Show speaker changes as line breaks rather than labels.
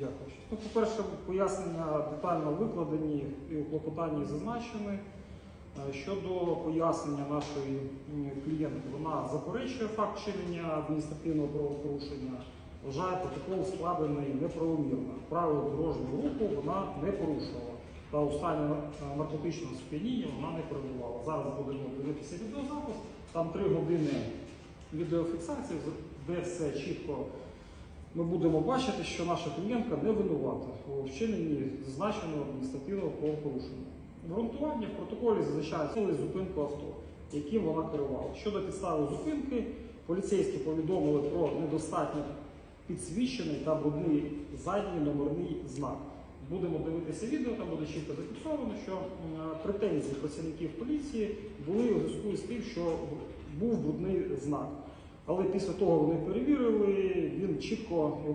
Дякую. Ну, по-перше, пояснення детально викладені і у клопотанні зазначені. Е, Щодо пояснення нашої клієнтки, вона заперечує факт чинення адміністративного правопорушення, вважає протокол складений неправомірно. Правила дорожнього руху вона не порушувала. Та у стані е, наркотичного сп'яніння вона не перебувала. Зараз будемо дивитися відеозапис. Там три години відеофіксації, де все чітко ми будемо бачити, що наша клієнтка не винувата у вчиненні зазначеного адміністративного правопорушення. Обґрунтування в протоколі зазначає цілий зупинку авто, яким вона керувала. Щодо підстави зупинки, поліцейські повідомили про недостатньо підсвічений та брудний задній номерний знак. Будемо дивитися відео, там буде чітко зафіксовано, що претензії працівників поліції були у зв'язку з тим, що був брудний знак. Але після того вони перевірили, чітко його